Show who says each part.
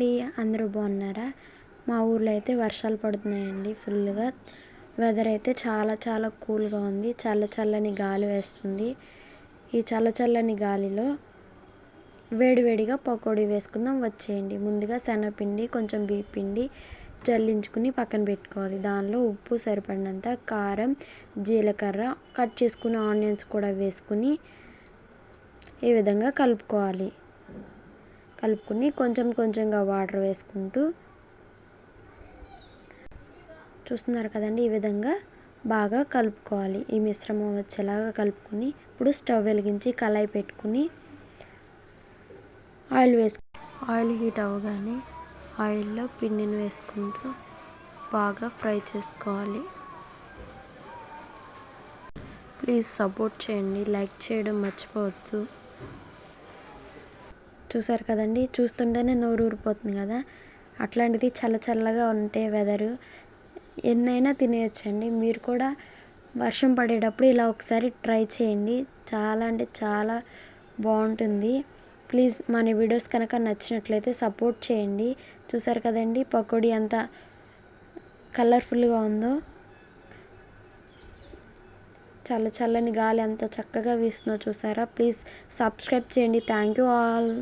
Speaker 1: అండి అందరూ బాగున్నారా? మా ఊర్లో అయితే వర్షాలు పడుతున్నాయండి ఫుల్గా వెదర్ అయితే చాలా చాలా కూల్గా ఉంది. చల్ల చల్లని గాలి వేస్తుంది. ఈ చల్ల చల్లని గాలిలో వేడివేడిగా పకోడీ వేసుకుందాం. వచ్చేయండి. ముందుగా శనగపిండి కొంచెం బియ్య పిండి జల్లించుకుని పక్కన పెట్టుకోవాలి. దానిలో ఉప్పు సరిపడినంత కారం జీలకర్ర కట్ చేసుకున్న ఆనియన్స్ కూడా వేసుకుని ఈ విధంగా కలుపుకోవాలి. కలుపుకుని కొంచెం కొంచెంగా వాటర్ వేసుకుంటూ చూస్తున్నారు కదండి ఈ విధంగా బాగా కలుపుకోవాలి. ఈ మిశ్రమం వచ్చేలాగా కలుపుకుని ఇప్పుడు స్టవ్ వెలిగించి కళాయి పెట్టుకుని ఆయిల్ వేసుకు ఆయిల్ హీట్ అవ్వగానే ఆయిల్లో పిండిని వేసుకుంటూ బాగా ఫ్రై చేసుకోవాలి. ప్లీజ్ సపోర్ట్ చేయండి లైక్ చేయడం మర్చిపోవద్దు. చూసారు కదండి. చూస్తుంటేనే నోరు ఊరిపోతుంది కదా. అట్లాంటిది చల్ల చల్లగా ఉంటే వెదరు ఎన్నైనా తినేయచ్చండి. మీరు కూడా వర్షం పడేటప్పుడు ఇలా ఒకసారి ట్రై చేయండి. చాలా అంటే చాలా బాగుంటుంది. ప్లీజ్ మన వీడియోస్ కనుక నచ్చినట్లయితే సపోర్ట్ చేయండి. చూసారు కదండి పకోడీ ఎంత కలర్ఫుల్గా ఉందో. చల్ల చల్లని గాలి ఎంత చక్కగా వీస్తుందో చూసారా ప్లీజ్ సబ్స్క్రైబ్ చేయండి. Thank you all.